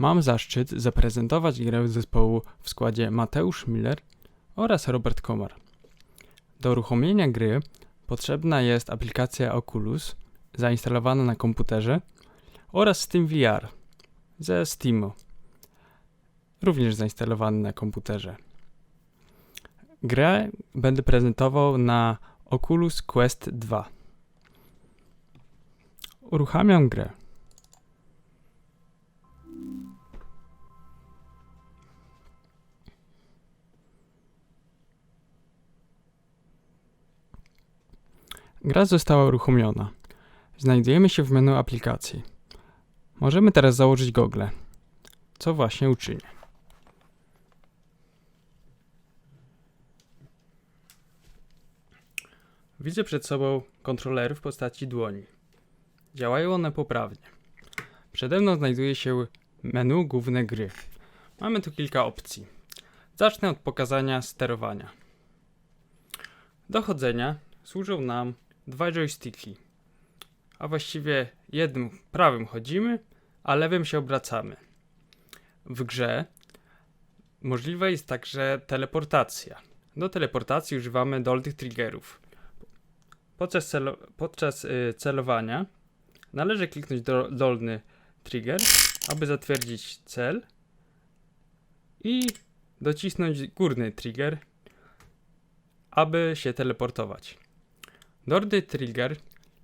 Mam zaszczyt zaprezentować grę zespołu w składzie Mateusz Miller oraz Robert Komar. Do uruchomienia gry potrzebna jest aplikacja Oculus zainstalowana na komputerze oraz Steam VR ze Steamu, również zainstalowany na komputerze. Grę będę prezentował na Oculus Quest 2. Uruchamiam grę. Gra została uruchomiona. Znajdujemy się w menu aplikacji. Możemy teraz założyć gogle, co właśnie uczynię. Widzę przed sobą kontrolery w postaci dłoni. Działają one poprawnie. Przede mną znajduje się menu główne gry. Mamy tu kilka opcji. Zacznę od pokazania sterowania. Do chodzenia służą nam dwa joysticki, a właściwie jednym prawym chodzimy, a lewym się obracamy. W grze możliwa jest także teleportacja. Do teleportacji używamy dolnych triggerów. Podczas, celo podczas y, celowania należy kliknąć do dolny trigger, aby zatwierdzić cel i docisnąć górny trigger, aby się teleportować. Dolny trigger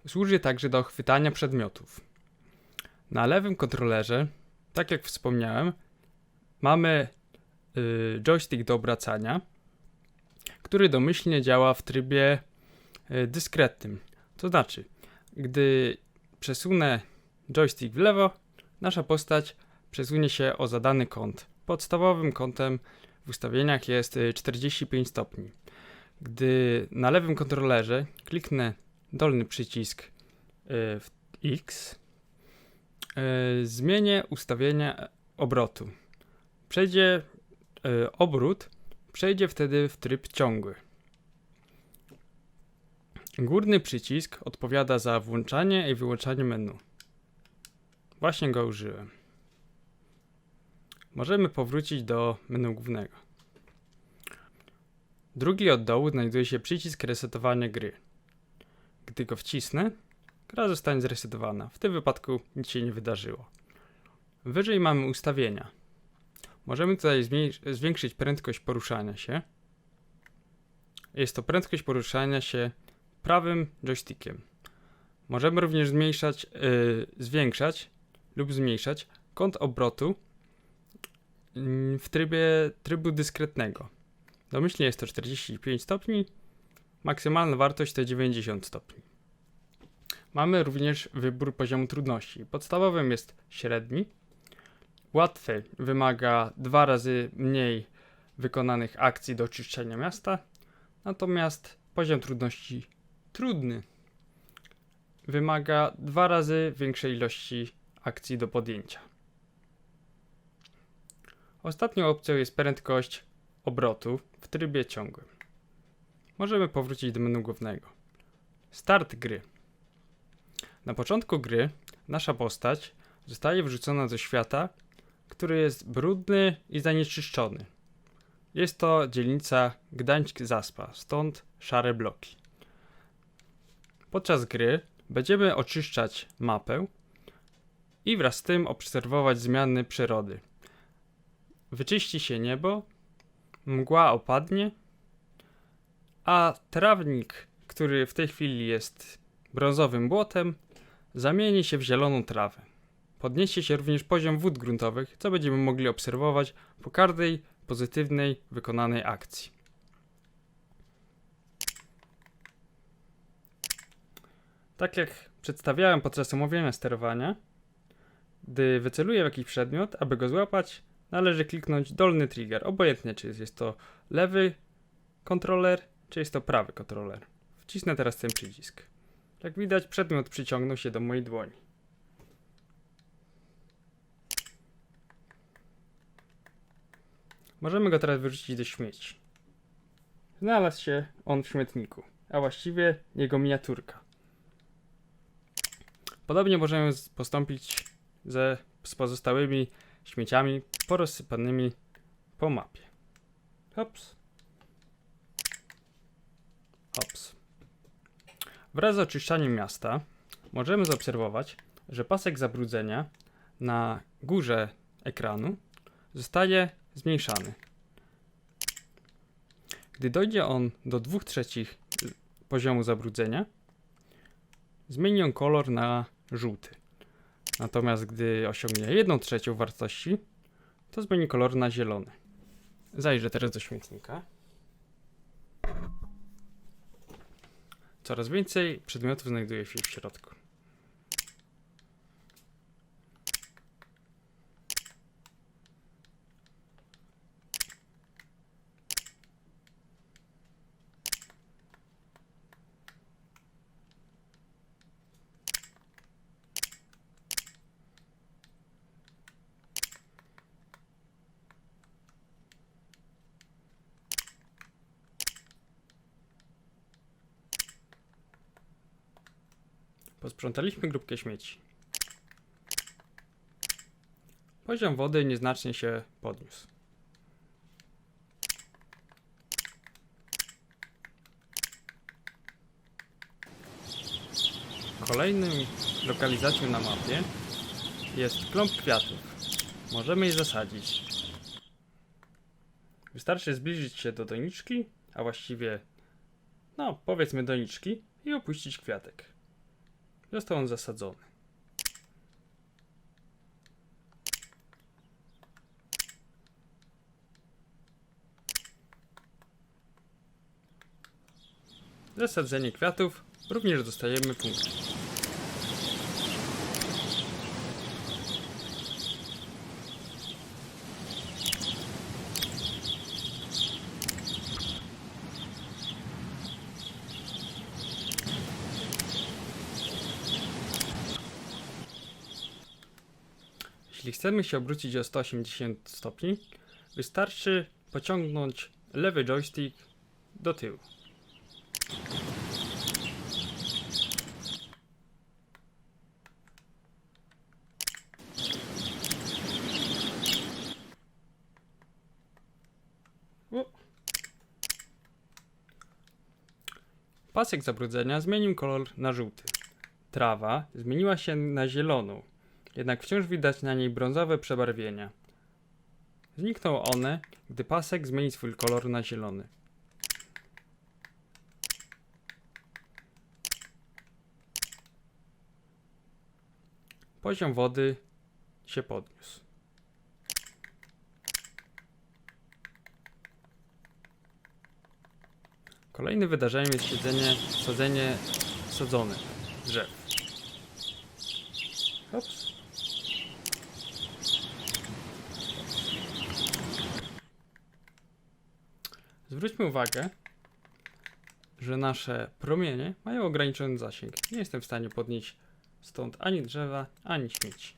służy także do chwytania przedmiotów. Na lewym kontrolerze, tak jak wspomniałem, mamy y, joystick do obracania, który domyślnie działa w trybie y, dyskretnym. To znaczy, gdy przesunę joystick w lewo, nasza postać przesunie się o zadany kąt. Podstawowym kątem w ustawieniach jest y, 45 stopni. Gdy na lewym kontrolerze kliknę dolny przycisk y, w X, y, zmienię ustawienia obrotu. Przejdzie y, obrót, przejdzie wtedy w tryb ciągły. Górny przycisk odpowiada za włączanie i wyłączanie menu. Właśnie go użyłem. Możemy powrócić do menu głównego. Drugi od dołu znajduje się przycisk resetowania gry. Gdy go wcisnę, gra zostanie zresetowana. W tym wypadku nic się nie wydarzyło. Wyżej mamy ustawienia. Możemy tutaj zwiększyć prędkość poruszania się. Jest to prędkość poruszania się prawym joystickiem. Możemy również zmniejszać, yy, zwiększać lub zmniejszać kąt obrotu yy, w trybie trybu dyskretnego. Domyślnie jest to 45 stopni, maksymalna wartość to 90 stopni. Mamy również wybór poziomu trudności. Podstawowym jest średni. Łatwy wymaga dwa razy mniej wykonanych akcji do oczyszczenia miasta, natomiast poziom trudności trudny wymaga dwa razy większej ilości akcji do podjęcia. Ostatnią opcją jest prędkość obrotu w trybie ciągłym. Możemy powrócić do menu głównego. Start gry. Na początku gry nasza postać zostaje wrzucona do świata, który jest brudny i zanieczyszczony. Jest to dzielnica Gdańsk-Zaspa, stąd szare bloki. Podczas gry będziemy oczyszczać mapę i wraz z tym obserwować zmiany przyrody. Wyczyści się niebo, mgła opadnie, a trawnik, który w tej chwili jest brązowym błotem, zamieni się w zieloną trawę. Podniesie się również poziom wód gruntowych, co będziemy mogli obserwować po każdej pozytywnej wykonanej akcji. Tak jak przedstawiałem podczas omówienia sterowania, gdy wyceluję w jakiś przedmiot, aby go złapać, należy kliknąć dolny trigger, obojętnie czy jest to lewy kontroler, czy jest to prawy kontroler. Wcisnę teraz ten przycisk. Jak widać, przedmiot przyciągnął się do mojej dłoni. Możemy go teraz wyrzucić do śmieci. Znalazł się on w śmietniku, a właściwie jego miniaturka. Podobnie możemy postąpić ze, z pozostałymi śmieciami porozsypanymi po mapie. Hops. Hops. Wraz z oczyszczaniem miasta możemy zaobserwować, że pasek zabrudzenia na górze ekranu zostaje zmniejszany. Gdy dojdzie on do 2 trzecich poziomu zabrudzenia, zmieni on kolor na żółty. Natomiast gdy osiągnie 1 trzecią wartości, to zmieni kolor na zielony. Zajrzę teraz do śmietnika. Coraz więcej przedmiotów znajduje się w środku. Posprzątaliśmy grupkę śmieci. Poziom wody nieznacznie się podniósł. Kolejną lokalizacją na mapie jest klomp kwiatów. Możemy je zasadzić. Wystarczy zbliżyć się do doniczki, a właściwie, no powiedzmy doniczki i opuścić kwiatek. Został on zasadzony. Zasadzenie kwiatów również dostajemy punkt. Jeśli chcemy się obrócić o 180 stopni, wystarczy pociągnąć lewy joystick do tyłu. Pasek zabrudzenia zmienił kolor na żółty. Trawa zmieniła się na zieloną jednak wciąż widać na niej brązowe przebarwienia. Znikną one, gdy pasek zmieni swój kolor na zielony. Poziom wody się podniósł. Kolejnym wydarzeniem jest siedzenie, sadzenie sadzonych drzew. Hops. Zwróćmy uwagę, że nasze promienie mają ograniczony zasięg. Nie jestem w stanie podnieść stąd ani drzewa, ani śmieci.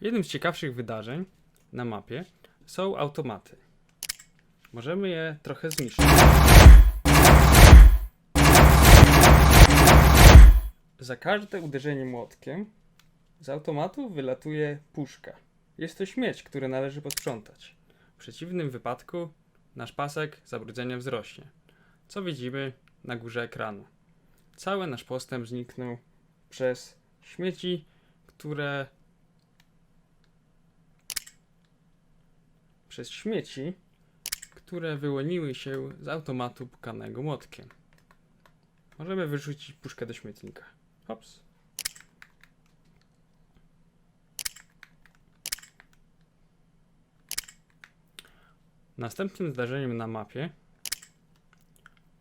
Jednym z ciekawszych wydarzeń na mapie są automaty. Możemy je trochę zniszczyć. Za każde uderzenie młotkiem z automatu wylatuje puszka. Jest to śmieć, który należy posprzątać. W przeciwnym wypadku nasz pasek zabrudzenia wzrośnie, co widzimy na górze ekranu. Cały nasz postęp zniknął przez śmieci, które przez śmieci, które wyłoniły się z automatu pukanego młotkiem. Możemy wyrzucić puszkę do śmietnika. Hops. Następnym zdarzeniem na mapie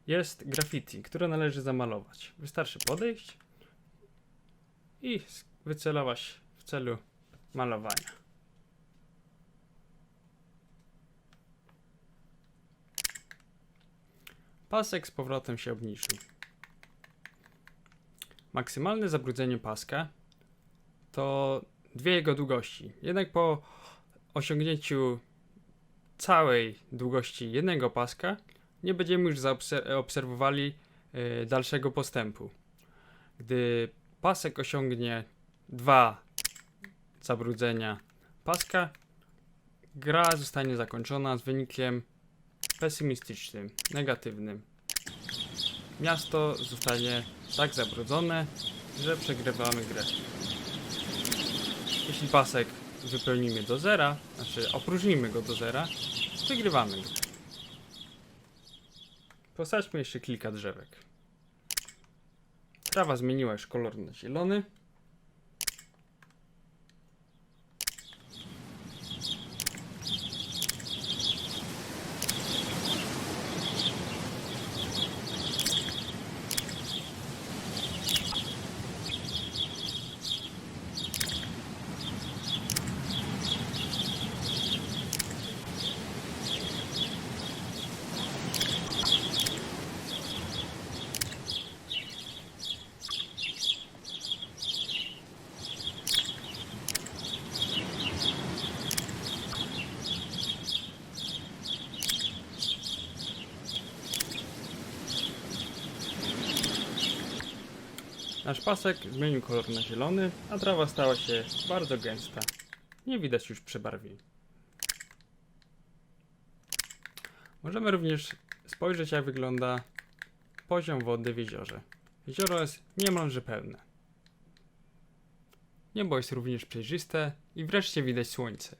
jest graffiti, które należy zamalować. Wystarczy podejść i wycelować w celu malowania. Pasek z powrotem się obniżył. Maksymalne zabrudzenie paska to dwie jego długości. Jednak po osiągnięciu całej długości jednego paska nie będziemy już obserwowali y, dalszego postępu. Gdy pasek osiągnie dwa zabrudzenia paska, gra zostanie zakończona z wynikiem pesymistycznym, negatywnym. Miasto zostanie tak zabrudzone, że przegrywamy grę. Jeśli pasek wypełnimy do zera, znaczy opróżnimy go do zera, wygrywamy grę. Posadźmy jeszcze kilka drzewek. Trawa zmieniła już kolor na zielony. Nasz pasek zmienił kolor na zielony, a trawa stała się bardzo gęsta. Nie widać już przebarwień. Możemy również spojrzeć jak wygląda poziom wody w jeziorze. Jezioro jest niemalże pełne. Niebo jest również przejrzyste i wreszcie widać słońce.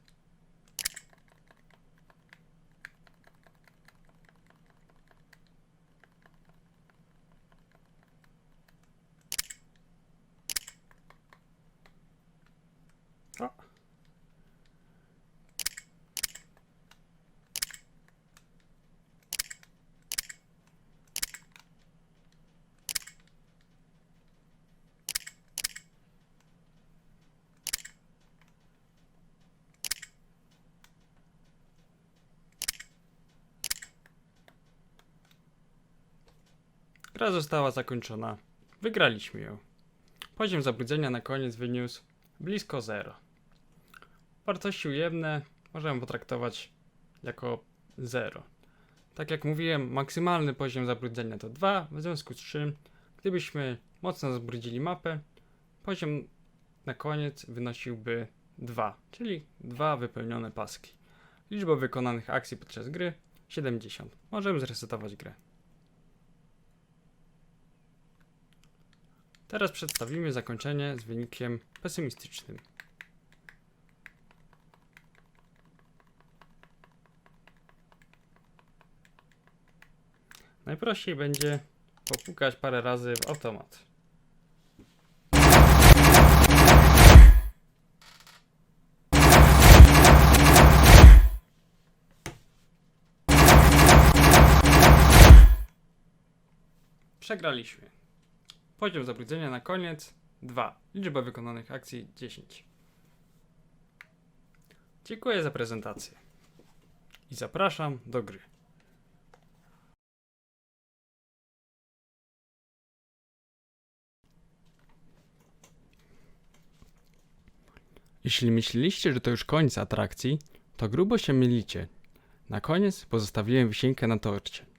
Gra została zakończona. Wygraliśmy ją. Poziom zabrudzenia na koniec wyniósł blisko zero. Wartości ujemne możemy potraktować jako 0. Tak jak mówiłem, maksymalny poziom zabrudzenia to 2, w związku z czym, gdybyśmy mocno zabrudzili mapę, poziom na koniec wynosiłby 2, czyli 2 wypełnione paski. Liczba wykonanych akcji podczas gry 70. Możemy zresetować grę. Teraz przedstawimy zakończenie z wynikiem pesymistycznym. Najprościej będzie popukać parę razy w automat. Przegraliśmy. Poziom zabrudzenia na koniec 2. Liczba wykonanych akcji 10. Dziękuję za prezentację. I zapraszam do gry. Jeśli myśleliście, że to już koniec atrakcji, to grubo się mylicie. Na koniec pozostawiłem wisienkę na torcie.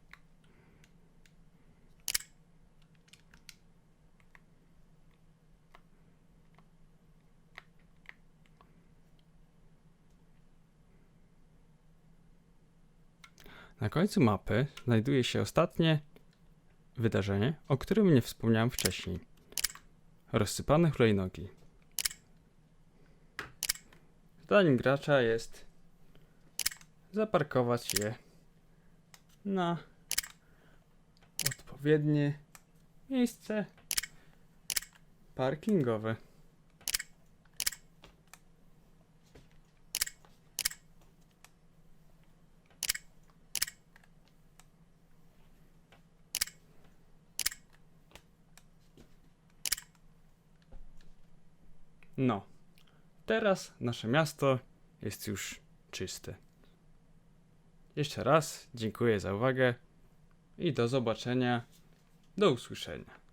Na końcu mapy znajduje się ostatnie wydarzenie, o którym nie wspomniałem wcześniej. Rozsypane hulajnogi. Zadaniem gracza jest zaparkować je na odpowiednie miejsce parkingowe. No, teraz nasze miasto jest już czyste. Jeszcze raz dziękuję za uwagę i do zobaczenia, do usłyszenia.